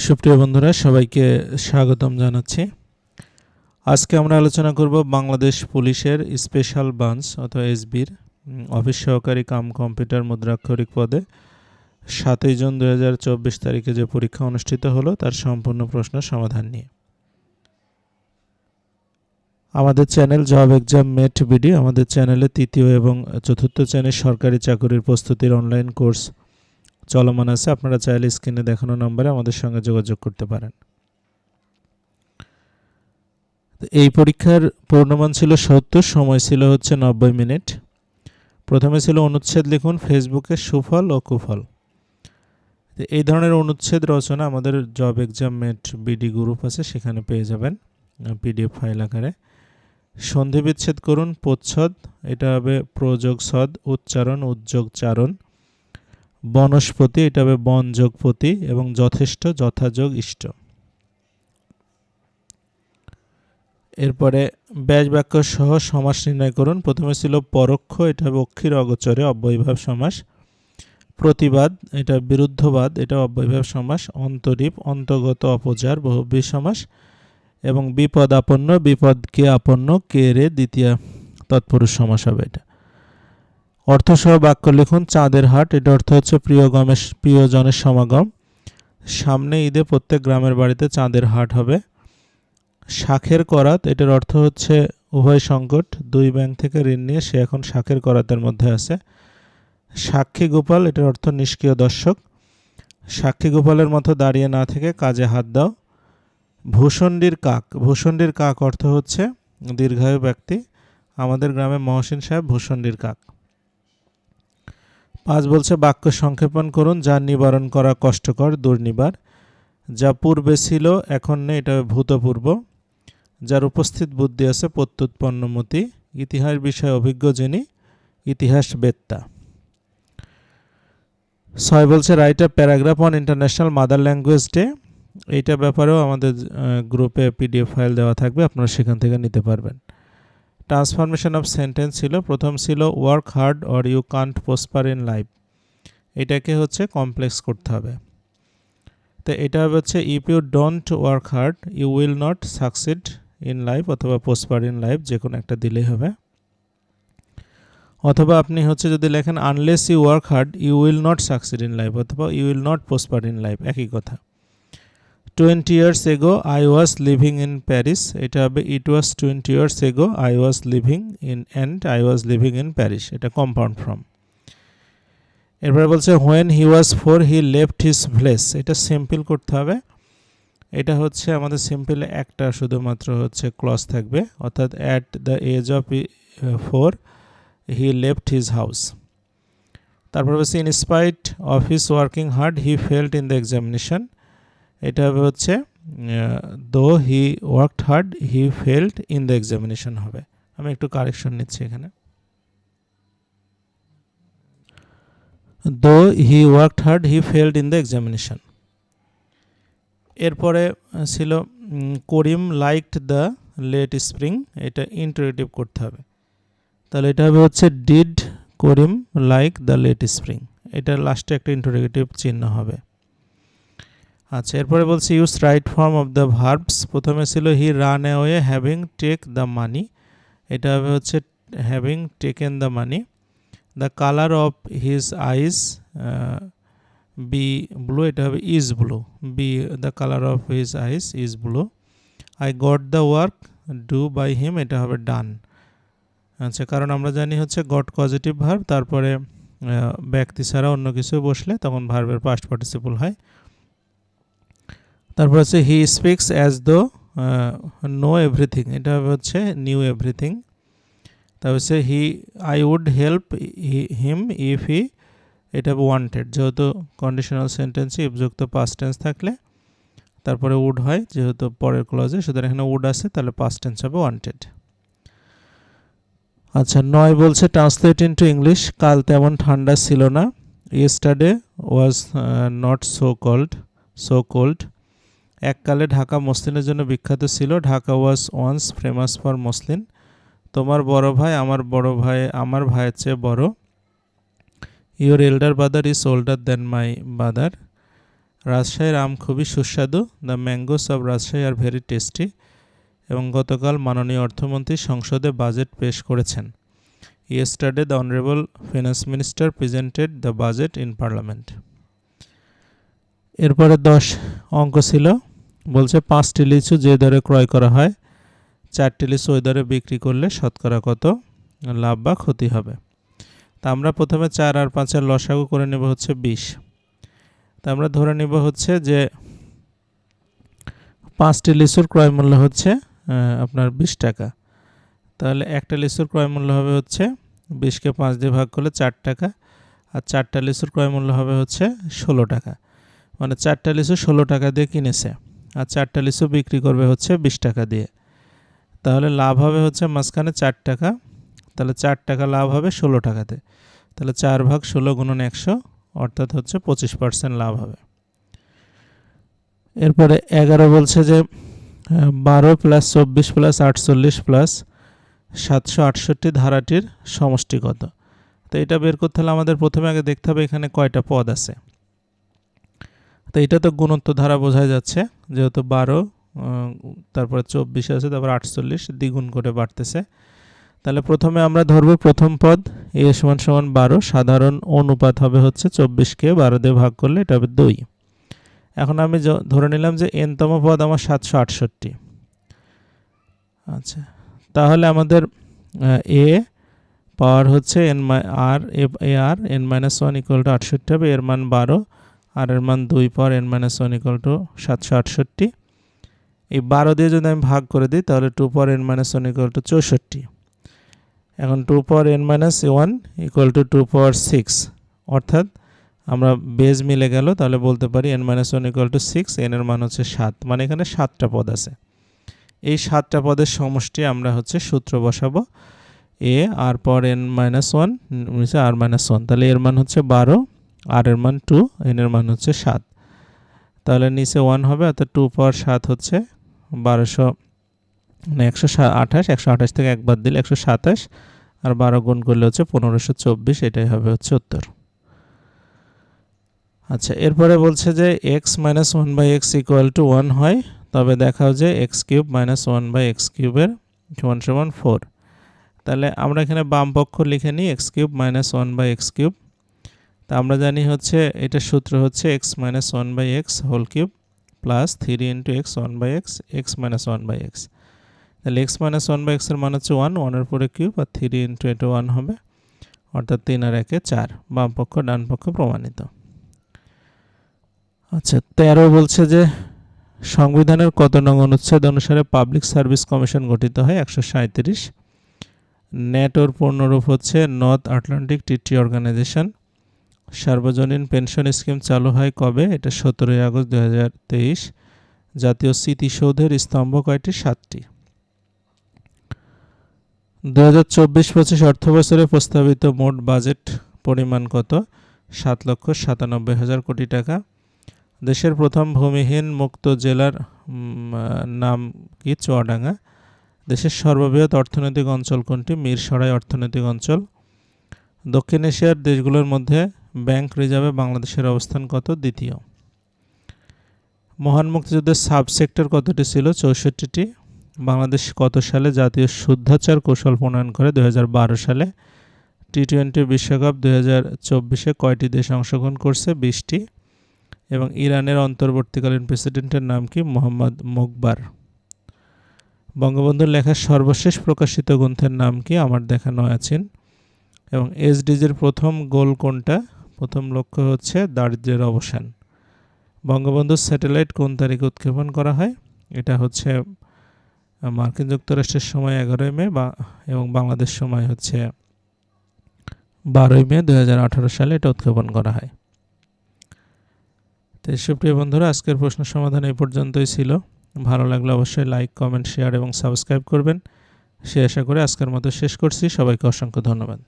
সুপ্রিয় বন্ধুরা, সবাইকে স্বাগতম জানাচ্ছি। আজকে আমরা আলোচনা করব বাংলাদেশ পুলিশের স্পেশাল ব্রাঞ্চ অথবা এসবির অফিস সহকারী কাম কম্পিউটার মুদ্রাক্ষরিক পদে। সাতই জুন দু হাজার চব্বিশ তারিখে যে পরীক্ষা অনুষ্ঠিত হলো, তার সম্পূর্ণ প্রশ্ন সমাধান নিয়ে। আমাদের channel Job Exam Mate BD, আমাদের চ্যানেলে তৃতীয় এবং চতুর্থ শ্রেণির সরকারি চাকরির প্রস্তুতির অনলাইন কোর্স চলমান আছে, আপনারা চাইলে স্ক্রিনে দেখানো নম্বরে আমাদের সঙ্গে যোগাযোগ করতে পারেন। এই পরীক্ষার পূর্ণমান ছিল সত্তর, সময় ছিল হচ্ছে নব্বই মিনিট। প্রথমে ছিল অনুচ্ছেদ লিখুন, ফেসবুকে সুফল ও কুফল। এই ধরনের অনুচ্ছেদ রচনা আমাদের Job Exam Mate BD group আছে, সেখানে পেয়ে যাবেন পিডিএফ ফাইল আকারে। সন্ধি বিচ্ছেদ করুন প্রচ্ছদ এটা হবে প্রযোগ সদ উচ্চারণ, উদ্যোগ চারণ। বনস্পতি, এটা হবে বনযোগপতি এবং যথেষ্ট, যথাযোগ, ইষ্ট। এরপরে ব্যাস বাক্য সহ সমাস নির্ণয় করুন। প্রথমে ছিল পরোক্ষ, এটা হবে অক্ষীর অগোচরে, অব্যয়ভাব সমাস। প্রতিবাদ, এটা বিরুদ্ধবাদ, এটা অব্যয়ভাব সমাস। অন্তরীপ, অন্তর্গত অপচার, বহুব্রী সমাস। এবং বিপদ আপন্ন বিপদকে আপন্ন, কে রে দ্বিতীয় তৎপুরুষ সমাস হবে এটা। অর্থসহ বাক্য লিখুন, চাঁদের হাট এটা অর্থ হচ্ছে প্রিয় গমের প্রিয়জনের সমাগম। সামনে ঈদে প্রত্যেক গ্রামের বাড়িতে চাঁদের হাট হবে। শাখের করাত, এটার অর্থ হচ্ছে উভয় সংকট, দুই ব্যাংক থেকে ঋণ নিয়ে সে এখন শাখের করাতের মধ্যে আছে। সাক্ষী গোপাল, এটার অর্থ নিষ্ক্রিয় দর্শক। সাক্ষী গোপালের মতো দাঁড়িয়ে না থেকে কাজে হাত দাও। ভূষণ্ডির কাক ভূষণ্ডির কাক অর্থ হচ্ছে দীর্ঘায়ু ব্যক্তি। আমাদের গ্রামে মহসিন সাহেব ভূষণ্ডির কাক। পাঁচ বলছে, বাক্য সংক্ষেপণ করুন, যা নিবারণ করা কষ্টকর, দুর্নিবার। যা পূর্বে ছিল, এখন নেই, এটা ভূতপূর্ব। যার উপস্থিত বুদ্ধি আছে, প্রত্যুৎপন্নমতি। ইতিহাস বিষয়ে অভিজ্ঞ যিনি, ইতিহাস বেত্তা। ছয় বলছে write a paragraph on International Mother Language Day এইটা ব্যাপারেও আমাদের গ্রুপে পিডিএফ ফাইল দেওয়া থাকবে, আপনারা সেখান থেকে নিতে পারবেন। ট্রান্সফরমেশন অফ সেন্টেন্স ছিল, প্রথম ছিল work hard or you can't prosper in life এটাকে হচ্ছে কমপ্লেক্স করতে হবে। তো এটা হচ্ছে if you don't work hard you will not succeed in life অথবা প্রসপার ইন লাইফ যে কোনো একটা দিলেই হবে। অথবা আপনি হচ্ছে যদি লেখেন unless you work hard you will not succeed in life অথবা you will not prosper in life একই কথা। Twenty years ago I was living in Paris এটা হবে it was twenty years ago I was living in and I was living in Paris এটা compound from এরপরে বলছে when he was four he left his place এটা simple করতে হবে। এটা হচ্ছে আমাদের সিম্পলে একটা শুধুমাত্র হচ্ছে ক্লস থাকবে। অর্থাৎ at the age of four he left his house তারপর হচ্ছে in spite of his working hard he failed in the examination এটা হবে হচ্ছে though he worked hard he failed in the examination হবে। আমি একটু কারেকশন নিচ্ছি এখানে। Though he worked hard he failed in the examination এরপরে ছিল Karim liked the late spring এটা ইন্টারেটিভ করতে হবে। তাহলে এটা হবে হচ্ছে did Karim like the late spring এটা লাস্টে একটা ইন্টারেটিভ চিহ্ন হবে। আচ্ছা এরপরে বলছি use right form of the verbs প্রথমে ছিল he ran away having take the money এটা হবে হচ্ছে having taken the money the colour of his eyes be blue এটা হবে is blue be the colour of his eyes is blue I got the work do by him এটা হবে ডান আচ্ছা কারণ আমরা জানি হচ্ছে গট পজিটিভ ভার্ব তারপরে ব্যক্তি ছাড়া অন্য কিছু বসলে তখন ভার্বের পাস্ট পার্টিসিপল হয় তারপর হচ্ছে he speaks as though know everything এটা হচ্ছে নিউ এভরিথিং তারপর হচ্ছে he I would help him if he এটা ওয়ান্টেড যেহেতু কন্ডিশনাল সেন্টেন্সে ইফযুক্ত পাস্ট টেন্স থাকলে, তারপরে উড হয়, যেহেতু পরের ক্লজে সুতরাং এখানে উড আছে, তাহলে পাস্ট টেন্স হবে ওয়ান্টেড আচ্ছা নয় বলছে ট্রান্সলেট ইন্টু ইংলিশ কাল তেমন ঠান্ডা ছিল না yesterday was not so cold so cold এককালে ঢাকা মসলিনের জন্য বিখ্যাত ছিল। Dhaka was once famous for muslin তোমার বড় ভাই, আমার বড় ভাই, আমার ভাইয়ের চেয়ে বড়। Your elder brother is older than my brother রাজশাহীর আম খুবই সুস্বাদু। The mangoes of Rajshahi are very tasty এবং গতকাল মাননীয় অর্থমন্ত্রী সংসদে বাজেট পেশ করেছেন। Yesterday the honourable finance minister presented the budget in parliament এরপরে দশ অঙ্ক ছিল। বলছে পাঁচটি লিচু যে দরে ক্রয় করা হয় চারটি লিচু ওই দরে বিক্রি করলে শতকরা কত লাভ বা ক্ষতি হবে। তা আমরা প্রথমে চার আর পাঁচের লসাগু করে নেব হচ্ছে বিশ। তা আমরা ধরে নেব হচ্ছে যে পাঁচটি লিচুর ক্রয় মূল্য হচ্ছে আপনার বিশ টাকা। তাহলে একটা লিচুর ক্রয় মূল্য হবে হচ্ছে বিশকে পাঁচ দিয়ে ভাগ করলে চার টাকা, আর চারটা লিচুর ক্রয় মূল্য হবে হচ্ছে ষোলো টাকা। মানে চারটা লিচু ষোলো টাকা দিয়ে কিনেছে। আর চারটা লিচু বিক্রি করবে হচ্ছে বিশ টাকা দিয়ে। তাহলে লাভ হবে হচ্ছে মাঝখানে চার টাকা। তাহলে চার টাকা লাভ হবে ষোলো টাকাতে। তাহলে চার ভাগ ষোলো গুণন একশো, অর্থাৎ হচ্ছে পঁচিশ পার্সেন্ট লাভ হবে। এরপরে এগারো বলছে যে, বারো প্লাস চব্বিশ প্লাস আটচল্লিশ প্লাস সাতশো আটষট্টি ধারাটির সমষ্টি কত তো এটা বের করতে হলে আমাদের প্রথমে আগে দেখতে হবে এখানে কয়টা পদ আছে। তো এটা তো গুণত্ব ধারা বোঝা যাচ্ছে, যেহেতু বারো তারপরে চব্বিশ আছে, তারপর আটচল্লিশ, দ্বিগুণ করে বাড়তেছে। তাহলে প্রথমে আমরা ধরব প্রথম পদ, এ সমান সমান বারো, সাধারণ অনুপাত হবে হচ্ছে চব্বিশকে, বারো দিয়ে ভাগ করলে এটা হবে দুই। এখন আমি ধরে নিলাম যে এনতম পদ আমার সাতশো আটষট্টি। আচ্ছা তাহলে আমাদের এ পাওয়ার হচ্ছে N R A R N minus one equal to আটষট্টি হবে, এর মান বারো। আর এর মান দুই power N minus one equal to সাতশো আটষট্টি। এই বারো দিয়ে যদি আমি ভাগ করে দিই, তাহলে two power N minus one equal to চৌষট্টি। এখন two power N minus one equal to two power six অর্থাৎ আমরা বেজ মিলে গেল, তাহলে বলতে পারি N minus one equal to six N এর মান হচ্ছে সাত। মানে এখানে সাতটা পদ আছে। এই সাতটা পদের সমষ্টি আমরা হচ্ছে সূত্র বসাবো। এ আর পর এন মাইনাস ওয়ান আর মাইনাস ওয়ান তাহলে এর মান হচ্ছে বারো। আর এর মান টু এন এর মান হচ্ছে সাত। তাহলে নিচে ওয়ান হবে, অর্থাৎ টু পাওয়ার সাত হচ্ছে বারোশো মানে একশো আঠাশ একশো আঠাশ থেকে একবার দিলে একশো সাতাশ, আর বারো গুণ করলে হচ্ছে পনেরোশো চব্বিশ, এটাই হবে হচ্ছে উত্তর। আচ্ছা এরপরে বলছে যে X minus one by X equal to one হয়, তবে দেখাও যে X cube minus one by X কিউবের সমান সমান ফোর তাহলে আমরা এখানে বাম পক্ষ লিখে নিই X cube minus one by X cube তা আমরা জানি হচ্ছে এটা সূত্র হচ্ছে X minus one by X whole cube plus three into X one by X X minus one by X তাহলে এক্স মাইনাস ওয়ান বাই এক্সের মান হচ্ছে ওয়ান ওয়ানের পরে কিউব আর থ্রি ইন্টু এটা ওয়ান হবে, অর্থাৎ তিন আর একে চার, বাম পক্ষ, ডান পক্ষ প্রমাণিত। আচ্ছা তেরো বলছে যে সংবিধানের কত নং অনুচ্ছেদ অনুসারে পাবলিক সার্ভিস কমিশন গঠিত হয়? একশো সাঁত্রিশ নেটোর পূর্ণরূপ হচ্ছে নর্থ আটলান্টিক টিটি অর্গানাইজেশন সার্বজনীন পেনশন স্কিম চালু হয় কবে? এটা সতেরোই আগস্ট দু হাজার তেইশ। জাতীয় স্মৃতিসৌধের স্তম্ভ কয়টি? সাতটি। দু হাজার চব্বিশ পঁচিশ অর্থ বছরে প্রস্তাবিত মোট বাজেট পরিমাণ কত? সাত লক্ষ সাতানব্বই হাজার কোটি টাকা। দেশের প্রথম ভূমিহীন মুক্ত জেলার নাম কি? চুয়াডাঙ্গা। দেশের সর্ববৃহৎ অর্থনৈতিক অঞ্চল কোনটি? মিরসরাই অর্থনৈতিক অঞ্চল। দক্ষিণ এশিয়ার দেশগুলোর মধ্যে ব্যাংক রিজার্ভে বাংলাদেশের অবস্থান কত? দ্বিতীয়। মহান মুক্তিযুদ্ধের সাবসেক্টর কতটি ছিল? চৌষট্টিটি। বাংলাদেশ কত সালে জাতীয় শুদ্ধাচার কৌশল প্রণয়ন করে? দু হাজার বারো সালে। টি টোয়েন্টি বিশ্বকাপ দু চব্বিশে কয়টি দেশ অংশগ্রহণ করছে? বিশটি। এবং ইরানের অন্তর্বর্তীকালীন প্রেসিডেন্টের নাম কি? মোহাম্মদ মোকবার। বঙ্গবন্ধুর লেখার সর্বশেষ প্রকাশিত গ্রন্থের নাম কি? আমার দেখা নয়াচিন। এবং এসডিজির প্রথম গোল কোনটা? প্রথম লক্ষ্য হচ্ছে দারিদ্র্যের অবসান। বঙ্গবন্ধু স্যাটেলাইট কোন তারিখে উৎক্ষেপণ করা হয়? এটা হচ্ছে মার্কিন যুক্তরাষ্ট্রের সময় এগারোই মে বা, এবং বাংলাদেশ সময় হচ্ছে বারোই মে দু হাজার আঠারো সালে এটা উৎক্ষেপণ করা হয়। তো সুপ্রিয় বন্ধুরা, আজকের প্রশ্ন সমাধান এই পর্যন্তই ছিল। ভালো লাগলে অবশ্যই লাইক, কমেন্ট, শেয়ার এবং সাবস্ক্রাইব করবেন। সে আশা করে আজকের মতো শেষ করছি। সবাইকে অসংখ্য ধন্যবাদ।